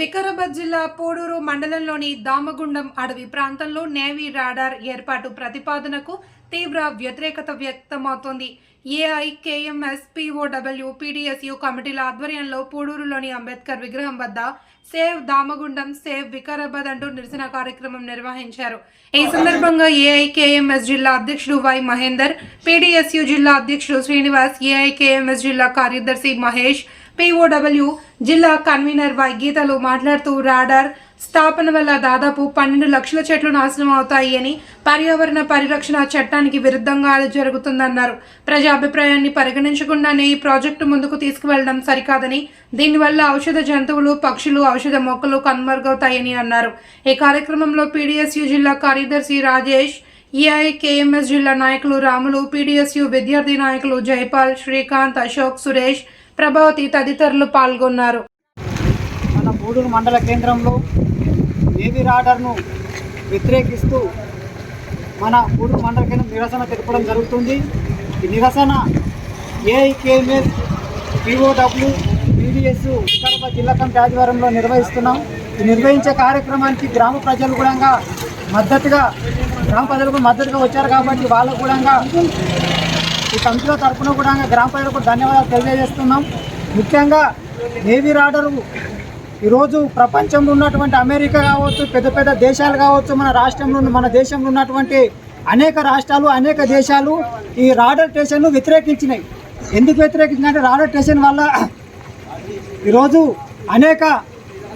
వికారాబాద్ జిల్లా పోడూరు మండలంలోని దామగుండం అడవి ప్రాంతంలో నేవీ రాడార్ ఏర్పాటు ప్రతిపాదనకు తీవ్ర వ్యతిరేకత వ్యక్తమవుతోంది. ఏఐ కేఎంఎస్పిఓడబ్ల్యూ పీడీఎస్యు కమిటీల ఆధ్వర్యంలో పూడూరులోని అంబేద్కర్ విగ్రహం వద్ద సేవ్ దామగుండం సేవ్ వికారాబాద్ అంటూ నిరసన కార్యక్రమం నిర్వహించారు. ఈ సందర్భంగా ఏఐకేఎంఎస్ జిల్లా అధ్యక్షుడు వై మహేందర్ పీడీఎస్యు జిల్లా అధ్యక్షుడు శ్రీనివాస్ ఏఐకేఎంఎస్ జిల్లా కార్యదర్శి మహేష్ పీఓడబ్ల్యూ జిల్లా కన్వీనర్ వై గీతలు మాట్లాడుతూ రాడార్ స్థాపన వల్ల దాదాపు పన్నెండు లక్షల చెట్లు నాశనం అవుతాయి అని పర్యావరణ పరిరక్షణ చట్టానికి విరుద్ధంగా అది జరుగుతుందన్నారు. ప్రజా అభిప్రాయాన్ని పరిగణించకుండానే ఈ ప్రాజెక్టు ముందుకు తీసుకువెళ్ళడం సరికాదని దీనివల్ల ఔషధ జంతువులు పక్షులు ఔషధ మొక్కలు కనుమరుగవుతాయని అన్నారు. ఈ కార్యక్రమంలో పీడిఎస్యు జిల్లా కార్యదర్శి రాజేష్ ఏఐకేఎంఎస్ జిల్లా నాయకులు రాములు పీడిఎస్యు విద్యార్థి నాయకులు జైపాల్ శ్రీకాంత్ అశోక్ సురేష్ ప్రభావతి తదితరులు పాల్గొన్నారు. మన గూడూరు మండల కేంద్రంలో నేవీ రాడర్ను వ్యతిరేకిస్తూ మన బూడూరు మండల కేంద్రం నిరసన తెలపడం జరుగుతుంది. ఈ నిరసన ఏఐకేఎంఎస్ పిఓడబ్ల్యూ పీడిఎస్ వికారాబాద్ జిల్లా కమిటీ ఆధ్వర్యంలో నిర్వహిస్తున్నాం. ఈ నిర్వహించే కార్యక్రమానికి గ్రామ ప్రజలు కూడా మద్దతుగా గ్రామ ప్రజలకు మద్దతుగా వచ్చారు కాబట్టి వాళ్ళకు కూడా ఈ కమిటీల తరఫున కూడా గ్రామ ప్రజలకు ధన్యవాదాలు తెలియజేస్తున్నాం. ముఖ్యంగా నేవీ రాడరు ఈరోజు ప్రపంచంలో ఉన్నటువంటి అమెరికా కావచ్చు పెద్ద పెద్ద దేశాలు కావచ్చు మన రాష్ట్రంలో ఉన్న- మన దేశంలో ఉన్నటువంటి అనేక రాష్ట్రాలు అనేక దేశాలు ఈ రాడర్ స్టేషన్ను వ్యతిరేకించినాయి. ఎందుకు వ్యతిరేకించినాయంటే రాడర్ స్టేషన్ వల్ల ఈరోజు అనేక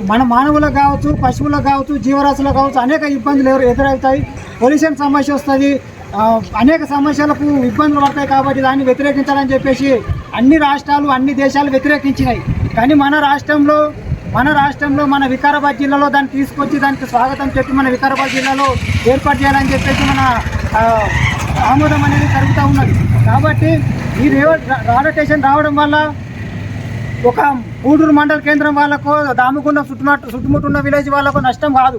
మన మానవులకు కావచ్చు పశువులకు కావచ్చు జీవరాశులకు కావచ్చు అనేక ఇబ్బందులు ఎదురవుతాయి. పొల్యూషన్ సమస్య వస్తుంది అనేక సమస్యలకు ఇబ్బందులు పడతాయి కాబట్టి దాన్ని వ్యతిరేకించాలని చెప్పేసి అన్ని రాష్ట్రాలు అన్ని దేశాలు వ్యతిరేకించినాయి. కానీ మన రాష్ట్రంలో మన రాష్ట్రంలో మన వికారాబాద్ జిల్లాలో దాన్ని తీసుకొచ్చి దానికి స్వాగతం చెప్పి మన వికారాబాద్ జిల్లాలో ఏర్పాటు చేయాలని చెప్పేసి మన ఆమోదం అనేది జరుగుతూ ఉన్నది. కాబట్టి ఈ రేవ రాడర్ స్టేషన్ రావడం వల్ల ఒక గూడూరు మండల కేంద్రం వాళ్ళకు దామగుండం చుట్టుముట్టు చుట్టుముట్టున్న విలేజ్ వాళ్ళకు నష్టం కాదు.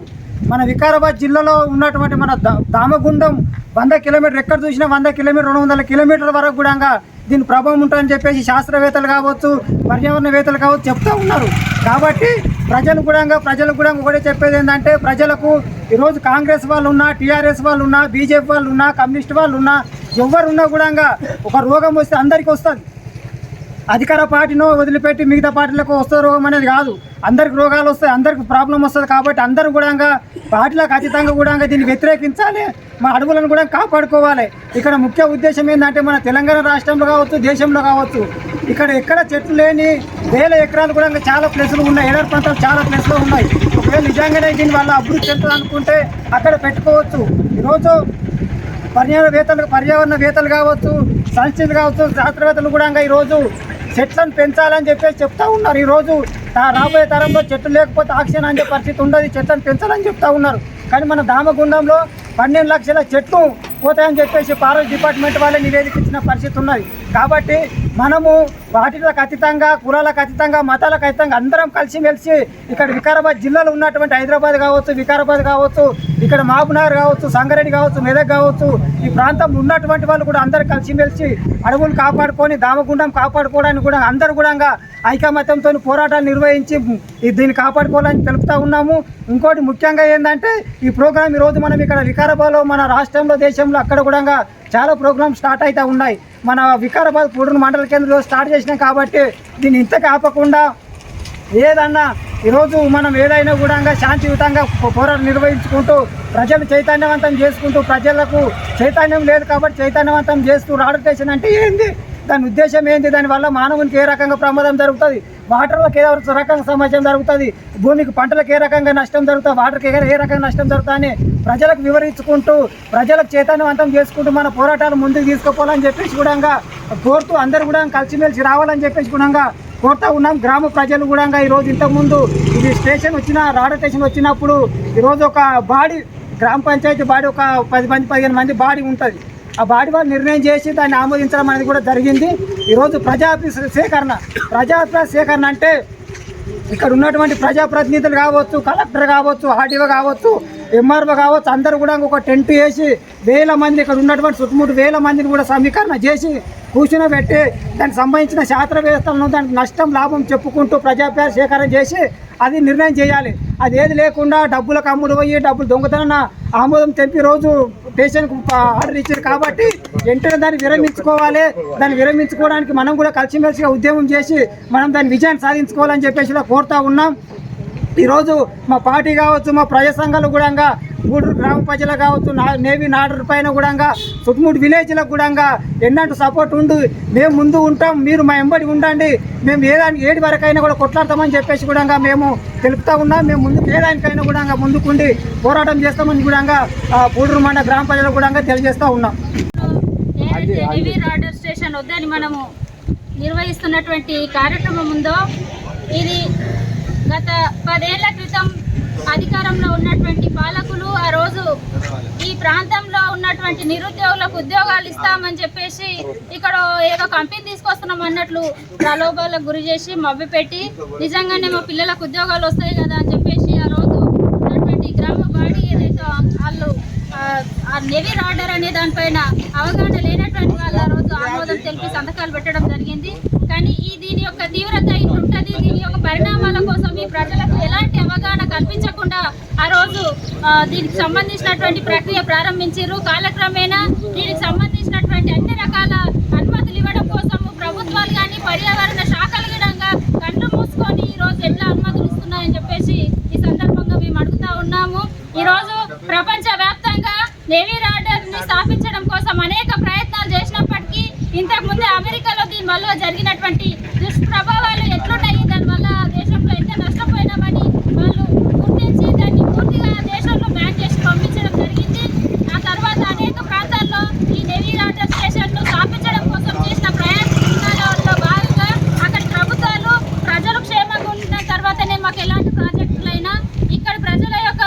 మన వికారాబాద్ జిల్లాలో ఉన్నటువంటి మన దామగుండం వంద కిలోమీటర్ ఎక్కడ చూసినా వంద కిలోమీటర్ రెండు వందల కిలోమీటర్ల వరకు కూడా దీని ప్రభావం ఉంటుందని చెప్పేసి శాస్త్రవేత్తలు కావచ్చు పర్యావరణవేత్తలు కావచ్చు చెప్తూ ఉన్నారు. కాబట్టి ప్రజలు కూడా ప్రజలకు కూడా ఒకటే చెప్పేది ఏంటంటే ప్రజలకు ఈరోజు కాంగ్రెస్ వాళ్ళు ఉన్నా టీఆర్ఎస్ వాళ్ళు ఉన్నా బీజేపీ వాళ్ళు ఉన్నా కమ్యూనిస్ట్ వాళ్ళు ఉన్నా ఎవరున్నా కూడా ఒక రోగం వస్తే అందరికీ వస్తుంది. అధికార పార్టీనో వదిలిపెట్టి మిగతా పార్టీలకు వస్తే రోగం అనేది కాదు. అందరికి రోగాలు వస్తాయి అందరికి ప్రాబ్లం వస్తుంది కాబట్టి అందరూ కూడా పార్టీలకు అతీతంగా కూడా దీన్ని వ్యతిరేకించాలి. మా అడవులను కూడా కాపాడుకోవాలి. ఇక్కడ ముఖ్య ఉద్దేశం ఏంటంటే మన తెలంగాణ రాష్ట్రంలో కావచ్చు దేశంలో కావచ్చు ఇక్కడ ఎక్కడ చెట్లు లేని వేల ఎకరాలు కూడా చాలా ప్లేసులు ఉన్నాయి. ఏడాది ప్రాంతాలు చాలా ప్లేసులు ఉన్నాయి. ఒకవేళ నిజంగానే దీని వల్ల అభివృద్ధి చెందుతుంది అనుకుంటే అక్కడ పెట్టుకోవచ్చు. ఈరోజు పర్యావరణ వేత్తలు కావచ్చు సంస్థలు కావచ్చు శాస్త్రవేత్తలు కూడా ఈరోజు చెట్లను పెంచాలని చెప్పేసి చెప్తా ఉన్నారు. ఈరోజు రాబోయే తరంలో చెట్లు లేకపోతే ఆక్సిజన్ అనే పరిస్థితి ఉండదు. చెట్లను పెంచాలని చెప్తా ఉన్నారు. కానీ మన దామగుండంలో పన్నెండు లక్షల చెట్లు పోతాయని చెప్పేసి ఫారెస్ట్ డిపార్ట్మెంట్ వాళ్ళే నివేదిక ఇచ్చిన పరిస్థితి ఉన్నది. కాబట్టి మనము వాటిలకు అతీతంగా కులాలకు అతీతంగా మతాలకు అతీతంగా అందరం కలిసిమెలిసి ఇక్కడ వికారాబాద్ జిల్లాలో ఉన్నటువంటి హైదరాబాద్ కావచ్చు వికారాబాద్ కావచ్చు ఇక్కడ మహబూబ్నగర్ కావచ్చు సంగారెడ్డి కావచ్చు మెదక్ కావచ్చు ఈ ప్రాంతంలో ఉన్నటువంటి వాళ్ళు కూడా అందరు కలిసిమెలిసి అడవులు కాపాడుకొని దామగుండం కాపాడుకోవడానికి కూడా అందరూ కూడా ఐకమత్యంతో పోరాటాలు నిర్వహించి దీన్ని కాపాడుకోవాలని తెలుపుతా ఉన్నాము. ఇంకోటి ముఖ్యంగా ఏంటంటే ఈ ప్రోగ్రాం ఈరోజు మనం ఇక్కడ వికారాబాద్లో మన రాష్ట్రంలో దేశంలో అక్కడ కూడా చాలా ప్రోగ్రామ్స్ స్టార్ట్ అవుతూ ఉన్నాయి. మన వికారాబాద్ పూడూరు మండల కేంద్రంలో స్టార్ట్ చేసినాం కాబట్టి దీన్ని ఇంత కాపకుండా ఏదన్నా ఈరోజు మనం ఏదైనా కూడా శాంతియుతంగా పోరాటం నిర్వహించుకుంటూ ప్రజలు చైతన్యవంతం చేసుకుంటూ ప్రజలకు చైతన్యం లేదు కాబట్టి చైతన్యవంతం చేస్తూ రాడర్ అంటే ఏంది? దాని ఉద్దేశం ఏంది? దానివల్ల మానవునికి ఏ రకంగా ప్రమాదం జరుగుతుంది? వాటర్లకు ఏ రకంగా సమస్య జరుగుతుంది. భూమికి పంటలకు ఏ రకంగా నష్టం జరుగుతుంది వాటర్కి ఏ ఏ రకంగా నష్టం జరుగుతుందని ప్రజలకు వివరించుకుంటూ ప్రజలకు చైతన్యవంతం చేసుకుంటూ మన పోరాటాలు ముందుకు తీసుకుపోవాలని చెప్పేసి కూడా కోరుతూ అందరూ కూడా కలిసిమెలిసి రావాలని చెప్పేసి కూడా కోరుతా ఉన్నాం. గ్రామ ప్రజలు కూడా ఈరోజు ఇంతకుముందు ఇది స్టేషన్ వచ్చిన రాడ స్టేషన్ వచ్చినప్పుడు ఈరోజు ఒక బాడీ గ్రామ పంచాయతీ బాడీ ఒక పది మంది పదిహేను మంది బాడీ ఉంటుంది. ఆ బాడీ వాళ్ళు నిర్ణయం చేసి దాన్ని ఆమోదించడం అనేది కూడా జరిగింది. ఈరోజు ప్రజాపి సేకరణ ప్రజాపి సేకరణ అంటే ఇక్కడ ఉన్నటువంటి ప్రజాప్రతినిధులు కావచ్చు కలెక్టర్ కావచ్చు ఆర్డీఓ కావచ్చు ఎంఆర్ఓ కావచ్చు అందరూ కూడా ఒక టెంట్ వేసి వేల మంది ఇక్కడ ఉన్నటువంటి చుట్టుముట్టు వేల మందిని కూడా సమీకరణ చేసి కూర్చునబెట్టి దానికి సంబంధించిన శాస్త్రవేత్తలను దానికి నష్టం లాభం చెప్పుకుంటూ ప్రజాపేర సేకరణ చేసి అది నిర్ణయం చేయాలి. అది ఏది లేకుండా డబ్బులకు అమ్ముడు పోయి డబ్బులు దొంగతన ఆమోదం తెంపి రోజు పేషెంట్కు ఆర్డర్ ఇచ్చారు కాబట్టి వెంటనే దాన్ని విరమించుకోవాలి. దాన్ని విరమించుకోవడానికి మనం కూడా కలిసిమెలిసిగా ఉద్యమం చేసి మనం దాన్ని విజయాన్ని సాధించుకోవాలని చెప్పేసి కూడా కోరుతా ఉన్నాం. ఈరోజు మా పార్టీ కావచ్చు మా ప్రజా సంఘాలు కూడా గూడూరు గ్రామ ప్రజలకు కావచ్చు నా నేవీ నాడర్ పైన కూడా చుట్టుముడు విలేజ్లకు కూడా ఎన్నట్టు సపోర్ట్ ఉండు మేము ముందు ఉంటాం మీరు మా ఎంబడి ఉండండి మేము ఏదానికి ఏడు వరకైనా కూడా కొట్లాడతామని చెప్పేసి కూడా మేము తెలుపుతా ఉన్నాం మేము ముందు ఏదానికైనా కూడా ముందుకుండి పోరాటం చేస్తామని కూడా గూడూరు మండల గ్రామ ప్రజలకు కూడా తెలియజేస్తూ ఉన్నాం. ఏదైతే రాడర్ స్టేషన్ వద్దని మనము నిర్వహిస్తున్నటువంటి కార్యక్రమం ఉందో ఇది గత పదేళ్ళ క్రితం అధికారంలో ఉన్నటువంటి పాలకులు ఆ రోజు ఈ ప్రాంతంలో ఉన్నటువంటి నిరుద్యోగులకు ఉద్యోగాలు ఇస్తామని చెప్పేసి ఇక్కడ ఏదో కంపెనీ తీసుకొస్తున్నాం అన్నట్లు ప్రలోభాలకు గురి చేసి మభ్య పెట్టి నిజంగానే మా పిల్లలకు ఉద్యోగాలు వస్తాయి కదా అని చెప్పేసి ఆ రోజు ఉన్నటువంటి గ్రామ బాడీ ఏదైతే వాళ్ళు ఆ- నెవీ ఆర్డర్ అనే దానిపైన అవగాహన లేనటువంటి వాళ్ళు ఆ రోజు ఆమోదం తెలిపి సంతకాలు పెట్టడం జరిగింది. కానీ ఈ దీని యొక్క తీవ్రత ఉంటుంది దీని యొక్క పరిణామాల కోసం ఈ ప్రజలకు ఎలాంటి అవగాహన కల్పించకుండా ఆ రోజు దీనికి సంబంధించినటువంటి ప్రక్రియ ప్రారంభించారు కాలక్రమేణా దీనికి సంబంధించినటువంటి అన్ని రకాల అనుమతులు ఇవ్వడం కోసం ప్రభుత్వాలు కానీ పర్యావరణ శాఖలు కూడా కళ్ళు మూసుకొని ఈ రోజు ఎట్లా అనుమతులు ఇస్తున్నాయని చెప్పేసి ఈ సందర్భంగా మేము అడుగుతా ఉన్నాము. ఈ రోజు ప్రపంచ వ్యాప్తంగా నేవీ రాడర్ని స్థాపించడం కోసం అనేక ప్రయత్నాలు చేసినప్పటికీ ఇంతకు ముందే అమెరికాలో దీని వల్ల జరిగినటువంటి దుష్ప్రభావం ఎట్లున్నాయి దానివల్ల దేశంలో ఎంత నష్టపోయినామని వాళ్ళు గుర్తించి దాన్ని పూర్తిగా దేశంలో బ్యాన్ చేసి పంపించడం జరిగింది ఆ తర్వాత అనేక ప్రాంతాల్లో ఈ నేవీ రాడర్ స్టేషన్ను స్థాపించడం కోసం చేసిన ప్రయత్నాలలో భాగంగా అక్కడి ప్రభుత్వాలు ప్రజలు క్షేమంగా ఉన్న తర్వాతనే మాకు ఎలాంటి ప్రాజెక్టులైనా ఇక్కడ ప్రజల యొక్క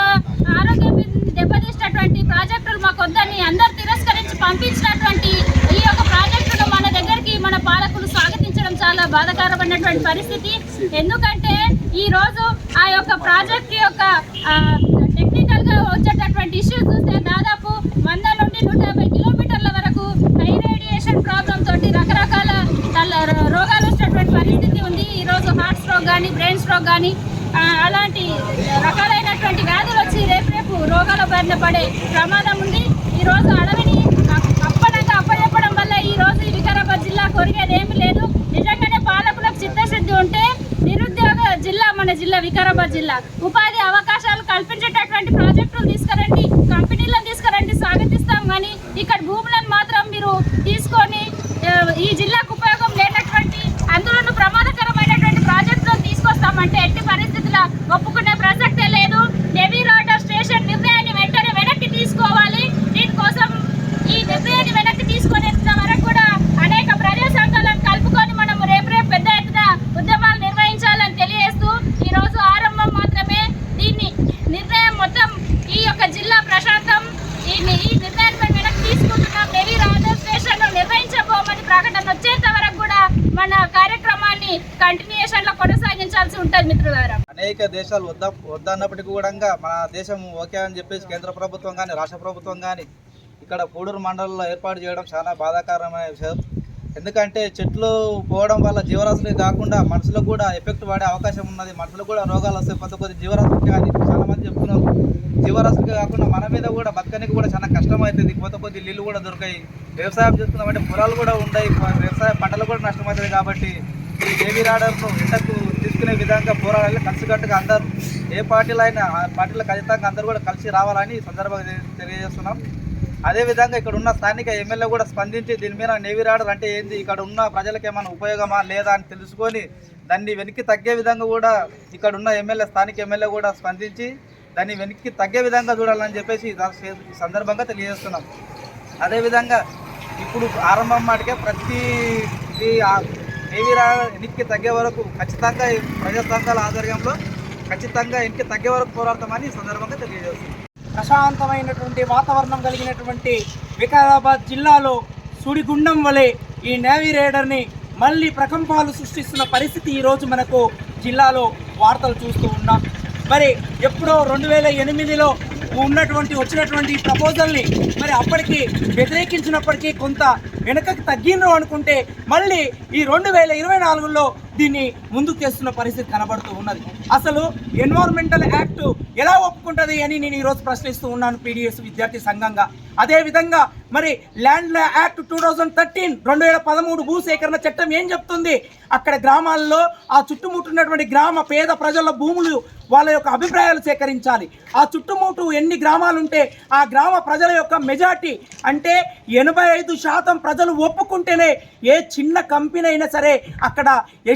ఆరోగ్యం దెబ్బతీసినటువంటి ప్రాజెక్టులు మాకు వద్దని అందరు తిరస్కరించి పంపించినటువంటి ఈ యొక్క ప్రాజెక్టును మన దగ్గరికి మన పాలకులు స్వాగతించడం చాలా బాధాకరమైనటువంటి పరిస్థితి. ఎందుకంటే ఈ రోజు ఆ యొక్క ప్రాజెక్ట్ యొక్క టెక్నికల్గా వచ్చేటటువంటి ఇష్యూ చూస్తే దాదాపు వంద నుండి నూట యాభై కిలోమీటర్ల వరకు హై రేడియేషన్ ప్రాబ్లం తోటి రకరకాల రోగాలు వచ్చేటువంటి పరిస్థితి ఉంది. ఈ రోజు హార్ట్ స్ట్రోక్ కానీ బ్రెయిన్ స్ట్రోక్ కానీ అలాంటి రకాలైనటువంటి వ్యాధులు వచ్చి రేపు రేపు రోగాల బారిన పడే ప్రమాదం ఉంది. ఈ రోజు అడవిని అప్- అప్పచెప్పడం వల్ల ఈ రోజు ఈ వికారాబాద్ జిల్లా కొరిగేది ఏమీ లేదు నిజంగానే పాలకులకు చిత్తశుద్ధి ఉంటే నిరుద్యోగ జిల్లా మన జిల్లా వికారాబాద్ జిల్లా ఉపాధి అవకాశాలు కల్పించేటటువంటి ప్రాజెక్టులు తీసుకురండి కంపెనీలను తీసుకురండి స్వాగతిస్తాం. కానీ ఇక్కడ భూములను మాత్రం మీరు తీసుకొని ఈ జిల్లా ఉపయోగం లేనటువంటి అందులోనూ ప్రమాదకరమైనటువంటి ప్రాజెక్టులను తీసుకొస్తామంటే ఎట్టి పరిస్థితుల ఒప్పుకునే ప్రసక్తే లేదు నెవీ రాడర్ స్టేషన్ నిర్ణయాన్ని వెంటనే వెనక్కి తీసుకోవాలి దీనికోసం ఈ నిర్ణయాన్ని వెనక్కి తీసుకునేంత వరకు కూడా అనేక ప్రజా సంఘాలను కలుపుకొని మనం రేపు రేపు పెద్ద ఎత్తున ఉద్యమాలు నిర్వహించాలని తెలియజేస్తూ ఈ రోజు ఆరంభం మాత్రమే దీన్ని నిర్ణయం మొత్తం ఈ యొక్క జిల్లా ప్రశాంతం ఈ ఈ నిర్ణయాన్ని వెనక్కి తీసుకుంటున్నాం నెవీ రాజర్ స్టేషన్ నిర్వహించబోమని ప్రకటన వచ్చేంత వరకు కూడా మన కార్యక్రమాన్ని కంటిన్యూషన్లో కొనసాగించాల్సి ఉంటుంది మిత్రులారా అనేక దేశాలు వద్ద వద్దన్నప్పటికీ కూడా మన దేశం ఓకే అని చెప్పేసి కేంద్ర ప్రభుత్వం కానీ రాష్ట్ర ప్రభుత్వం కానీ ఇక్కడ పూడూరు మండలంలో ఏర్పాటు చేయడం చాలా బాధాకరమైన విషయం. ఎందుకంటే చెట్లు పోవడం వల్ల జీవరాశులే కాకుండా మనుషులకు కూడా ఎఫెక్ట్ పడే అవకాశం ఉన్నది. మనుషులకు కూడా రోగాలు వస్తాయి కొత్త కొద్ది జీవరాశులకి కానీ చాలామంది చెప్తున్నారు. జీవరాశులకి కాకుండా మన మీద కూడా బతకనికి కూడా చాలా కష్టం అవుతుంది కొత్త కొద్ది నీళ్ళు కూడా దొరకాయి. వ్యవసాయం చేస్తున్నామంటే పొలాలు కూడా ఉన్నాయి వ్యవసాయ పంటలు కూడా నష్టమవుతుంది కాబట్టి ఈ దేవీ రాడర్ను ఎండకు తీసుకునే విధంగా పోరాడాలి. కలిసికట్టుగా అందరూ ఏ పార్టీలో అయినా ఆ పార్టీలో ఖచ్చితంగా అందరూ కూడా కలిసి రావాలని సందర్భంగా తెలియజేస్తున్నాం. అదేవిధంగా ఇక్కడ ఉన్న స్థానిక ఎమ్మెల్యే కూడా స్పందించి దీని మీద నేవీ రాడర్ అంటే ఏంది? ఇక్కడ ఉన్న ప్రజలకు ఏమైనా ఉపయోగమా? లేదా అని తెలుసుకొని దాన్ని వెనక్కి తగ్గే విధంగా కూడా ఇక్కడ ఉన్న ఎమ్మెల్యే స్థానిక ఎమ్మెల్యే కూడా స్పందించి దాన్ని వెనక్కి తగ్గే విధంగా చూడాలని చెప్పేసి ఈ సందర్భంగా తెలియజేస్తున్నాం. అదేవిధంగా ఇప్పుడు ఆరంభం మాటకే ప్రతి ఈ రా తగ్గే వరకు ఖచ్చితంగా ప్రజా సంఘాల ఆధ్వర్యంలో ఖచ్చితంగా ఎన్నిక తగ్గే వరకు పోరాడతామని ఈ సందర్భంగా తెలియజేస్తున్నాం. ప్రశాంతమైనటువంటి వాతావరణం కలిగినటువంటి వికారాబాద్ జిల్లాలో సుడిగుండం వలె ఈ నేవీ రేడర్ని మళ్ళీ ప్రకంపాలు సృష్టిస్తున్న పరిస్థితి ఈరోజు మనకు జిల్లాలో వార్తలు చూస్తూ ఉన్నాం. మరి ఎప్పుడో రెండు వేల ఎనిమిదిలో ఉన్నటువంటి వచ్చినటువంటి ప్రపోజల్ని మరి అప్పటికి వ్యతిరేకించినప్పటికీ కొంత వెనకకి తగ్గినరు అనుకుంటే మళ్ళీ ఈ రెండు వేల ఇరవై నాలుగులో దీన్ని ముందుకు తెస్తున్న పరిస్థితి కనబడుతూ ఉన్నది. అసలు ఎన్వైర్మెంటల్ యాక్ట్ ఎలా ఒప్పుకుంటుంది అని నేను ఈరోజు ప్రశ్నిస్తూ ఉన్నాను పీడిఎస్ విద్యార్థి సంఘంగా. అదేవిధంగా మరి land act two thousand thirteen రెండు వేల పదమూడు భూసేకరణ చట్టం ఏం చెప్తుంది? అక్కడ గ్రామాల్లో ఆ చుట్టుముట్టున్నటువంటి గ్రామ పేద ప్రజల భూములు వాళ్ళ యొక్క అభిప్రాయాలు సేకరించాలి. ఆ చుట్టుముట్టు ఎన్ని గ్రామాలు ఉంటే ఆ గ్రామ ప్రజల యొక్క మెజార్టీ అంటే ఎనభై ఐదు శాతం ప్రజలు ఒప్పుకుంటేనే ఏ చిన్న కంపెనీ అయినా సరే అక్కడ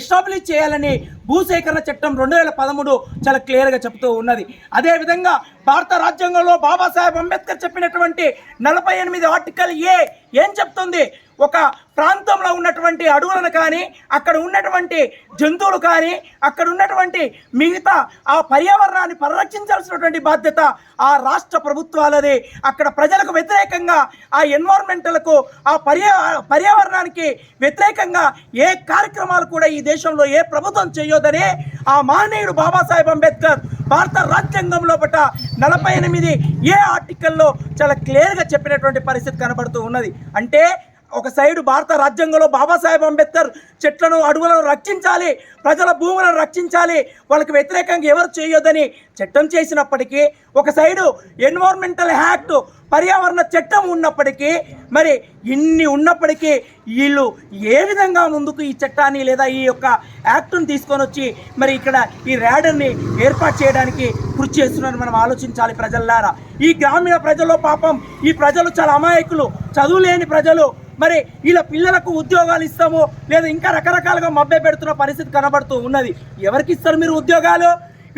ఎస్టాబ్లిష్ చేయాలని భూసేకరణ చట్టం రెండు వేల పదమూడు చాలా క్లియర్గా చెబుతూ ఉన్నది. అదేవిధంగా భారత రాజ్యాంగంలో బాబాసాహెబ్ అంబేద్కర్ చెప్పినటువంటి నలభై ఎనిమిది ఆర్టికల్ ఏ ఏం చెప్తుంది? ఒక ప్రాంతంలో ఉన్నటువంటి అడవులను కానీ అక్కడ ఉన్నటువంటి జంతువులు కానీ అక్కడ ఉన్నటువంటి మిగతా ఆ పర్యావరణాన్ని పరిరక్షించాల్సినటువంటి బాధ్యత ఆ రాష్ట్ర ప్రభుత్వాలది. అక్కడ ప్రజలకు వ్యతిరేకంగా ఆ ఎన్వైర్మెంటల్కు ఆ పర్యా పర్యావరణానికి వ్యతిరేకంగా ఏ కార్యక్రమాలు కూడా ఈ దేశంలో ఏ ప్రభుత్వం చేయొదని ఆ మానేయుడు బాబాసాహెబ్ అంబేద్కర్ భారత రాజ్యాంగం లోపట నలభై ఎనిమిది ఏ ఆర్టికల్లో చాలా క్లియర్గా చెప్పినటువంటి పరిస్థితి కనబడుతూ ఉన్నది. అంటే ఒక సైడు భారత రాజ్యాంగంలో బాబాసాహెబ్ అంబేద్కర్ చెట్లను అడవులను రక్షించాలి ప్రజల భూములను రక్షించాలి వాళ్ళకి వ్యతిరేకంగా ఎవరు చేయొద్దని చట్టం చేసినప్పటికీ ఒక సైడు ఎన్వైర్మెంటల్ యాక్ట్ పర్యావరణ చట్టం ఉన్నప్పటికీ మరి ఇన్ని ఉన్నప్పటికీ వీళ్ళు ఏ విధంగా ముందుకు ఈ చట్టాన్ని లేదా ఈ యొక్క యాక్ట్ను తీసుకొని వచ్చి మరి ఇక్కడ ఈ ర్యాడర్ని ఏర్పాటు చేయడానికి కృషి చేస్తున్నారని మనం ఆలోచించాలి ప్రజల్లారా. ఈ గ్రామీణ ప్రజల్లో పాపం ఈ ప్రజలు చాలా అమాయకులు చదువులేని ప్రజలు మరి వీళ్ళ పిల్లలకు ఉద్యోగాలు ఇస్తాము లేదా ఇంకా రకరకాలుగా మభ్య పెడుతున్న పరిస్థితి కనబడుతూ ఉన్నది. ఎవరికి ఇస్తారు మీరు ఉద్యోగాలు?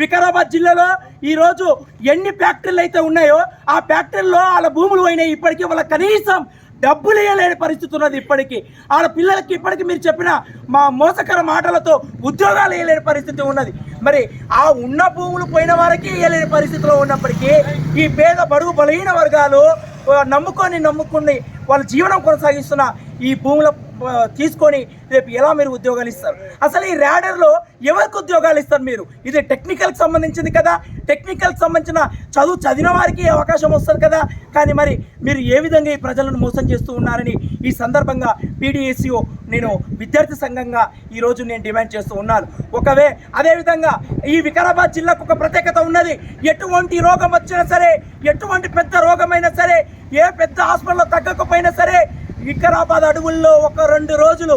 వికారాబాద్ జిల్లాలో ఈరోజు ఎన్ని ఫ్యాక్టరీలు అయితే ఉన్నాయో ఆ ఫ్యాక్టరీల్లో వాళ్ళ భూములు పోయినాయి. ఇప్పటికీ వాళ్ళ కనీసం డబ్బులు ఇవ్వలేని పరిస్థితి ఉన్నది ఇప్పటికీ. వాళ్ళ పిల్లలకి ఇప్పటికీ మీరు చెప్పిన మా మోసకర మాటలతో ఉద్యోగాలు ఇవ్వలేని పరిస్థితి ఉన్నది. మరి ఆ ఉన్న భూములు పోయిన వారికి ఇవ్వలేని పరిస్థితిలో ఉన్నప్పటికీ ఈ పేద బడుగు బలహీన వర్గాలు నమ్ముకొని నమ్ముకుని వాళ్ళ జీవనం కొనసాగిస్తున్న ఈ భూముల తీసుకొని రేపు ఎలా మీరు ఉద్యోగాలు ఇస్తారు? అసలు ఈ ర్యాడర్లో ఎవరికి ఉద్యోగాలు ఇస్తారు మీరు? ఇది టెక్నికల్కి సంబంధించింది కదా. టెక్నికల్కి సంబంధించిన చదువు చదివిన వారికి అవకాశం వస్తుంది కదా. కానీ మరి మీరు ఏ విధంగా ఈ ప్రజలను మోసం చేస్తూ ఉన్నారని ఈ సందర్భంగా పీడిఎస్యు నేను విద్యార్థి సంఘంగా ఈరోజు నేను డిమాండ్ చేస్తూ ఉన్నాను. ఒకవే అదేవిధంగా ఈ వికారాబాద్ జిల్లాకు ఒక ప్రత్యేకత ఉన్నది. ఎటువంటి రోగం వచ్చినా సరే ఎటువంటి పెద్ద రోగమైనా సరే ఏ పెద్ద హాస్పిటల్లో తగ్గకపోయినా సరే వికారాబాద్ అడవుల్లో ఒక రెండు రోజులు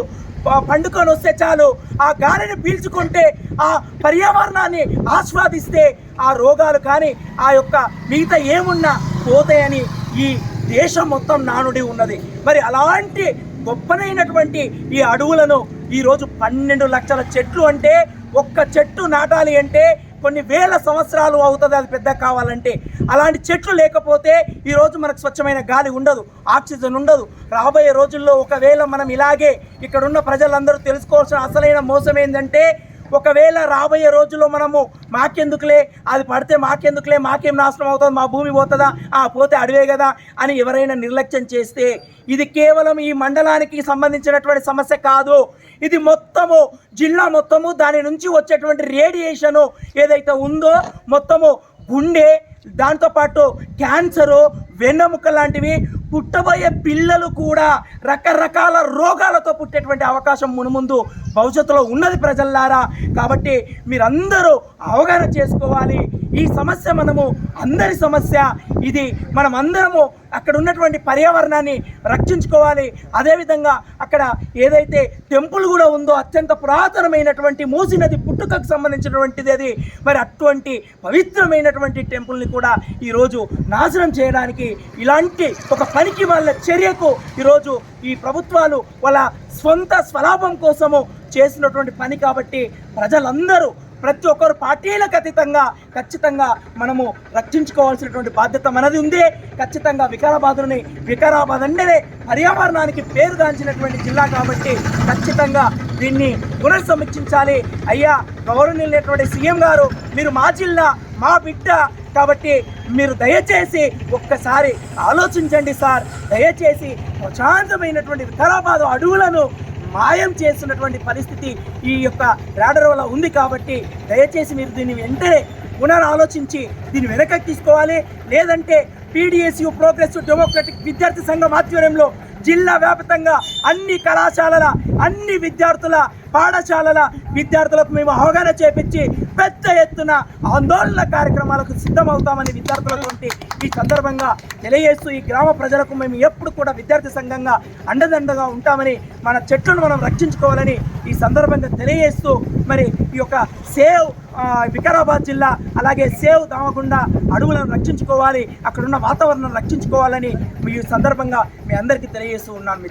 పండుకొని వస్తే చాలు. ఆ గాలిని పీల్చుకుంటే ఆ పర్యావరణాన్ని ఆస్వాదిస్తే ఆ రోగాలు కానీ ఆ యొక్క మిగతా ఏమున్నా పోతాయని ఈ దేశం మొత్తం నానుడి ఉన్నది. మరి అలాంటి గొప్పనైనటువంటి ఈ అడవులను ఈరోజు పన్నెండు లక్షల చెట్లు అంటే ఒక్క చెట్టు నాటాలి అంటే కొన్ని వేల సంవత్సరాలు అవుతుంది అది పెద్ద కావాలంటే. అలాంటి చెట్లు లేకపోతే ఈరోజు మనకు స్వచ్ఛమైన గాలి ఉండదు ఆక్సిజన్ ఉండదు. రాబోయే రోజుల్లో ఒకవేళ మనం ఇలాగే ఇక్కడున్న ప్రజలందరూ తెలుసుకోవాల్సిన అసలైన మోసం ఏంటంటే ఒకవేళ రాబోయే రోజుల్లో మనము మాకెందుకులే అది పడితే మాకెందుకులే మాకేం నాశనం అవుతుంది మా భూమి పోతుందా ఆ పోతే అడివే కదా అని ఎవరైనా నిర్లక్ష్యం చేస్తే ఇది కేవలం ఈ మండలానికి సంబంధించినటువంటి సమస్య కాదు. ఇది మొత్తము జిల్లా మొత్తము దాని నుంచి వచ్చేటువంటి రేడియేషను ఏదైతే ఉందో మొత్తము గుండె దాంతోపాటు క్యాన్సరు వెన్నెముక లాంటివి పుట్టబోయే పిల్లలు కూడా రకరకాల రోగాలతో పుట్టేటువంటి అవకాశం మునుముందు భవిష్యత్తులో ఉన్నది ప్రజల్లారా. కాబట్టి మీరందరూ అవగాహన చేసుకోవాలి. ఈ సమస్య మనము అందరి సమస్య. ఇది మనం అందరము అక్కడ ఉన్నటువంటి పర్యావరణాన్ని రక్షించుకోవాలి. అదేవిధంగా అక్కడ ఏదైతే టెంపుల్ కూడా ఉందో అత్యంత పురాతనమైనటువంటి మూసి నది పుట్టుకకు సంబంధించినటువంటిది అది. మరి అటువంటి పవిత్రమైనటువంటి టెంపుల్ని కూడా ఈరోజు నాశనం చేయడానికి ఇలాంటి ఒక పనికి వాళ్ళ చర్యకు ఈరోజు ఈ ప్రభుత్వాలు వాళ్ళ స్వంత స్వలాభం కోసము చేసినటువంటి పని కాబట్టి ప్రజలందరూ ప్రతి ఒక్కరు పార్టీలకు అతీతంగా ఖచ్చితంగా మనము రక్షించుకోవాల్సినటువంటి బాధ్యత మనది ఉంది. ఖచ్చితంగా వికారాబాద్ని వికారాబాద్ అంటేనే పర్యావరణానికి పేరు పేరుగాంచినటువంటి జిల్లా కాబట్టి ఖచ్చితంగా దీన్ని పునర్సమీక్షించాలి అయ్యా గౌరవనీయులైనటువంటి సీఎం గారు మీరు మా జిల్లా మా బిడ్డ కాబట్టి మీరు దయచేసి ఒక్కసారి ఆలోచించండి సార్. దయచేసి ప్రశాంతమైనటువంటి వికారాబాద్ అడవులను మాయం చేస్తున్నటువంటి పరిస్థితి ఈ యొక్క రాడర్ వల్ల ఉంది కాబట్టి దయచేసి మీరు దీన్ని వెంటనే పునరాలోచించి దీన్ని వెనకకి తీసుకోవాలి. లేదంటే పీడిఎస్యు ప్రోగ్రెసివ్ డెమోక్రటిక్ విద్యార్థి సంఘం ఆధ్వర్యంలో జిల్లా వ్యాప్తంగా అన్ని కళాశాలల అన్ని విద్యార్థుల పాఠశాలల విద్యార్థులకు మేము అవగాహన చేపించి పెద్ద ఎత్తున ఆందోళన కార్యక్రమాలకు సిద్ధమవుతామని విద్యార్థులతోటి ఈ సందర్భంగా తెలియజేస్తూ ఈ గ్రామ ప్రజలకు మేము ఎప్పుడు కూడా విద్యార్థి సంఘంగా అండదండగా ఉంటామని మన చెట్లను మనం రక్షించుకోవాలని ఈ సందర్భంగా తెలియజేస్తూ మరి ఈ యొక్క సేవ్ వికారాబాద్ జిల్లా అలాగే సేవ్ దామకుండా అడవులను రక్షించుకోవాలి అక్కడున్న వాతావరణం రక్షించుకోవాలని ఈ సందర్భంగా మీ అందరికీ తెలియజేస్తూ ఉన్నాను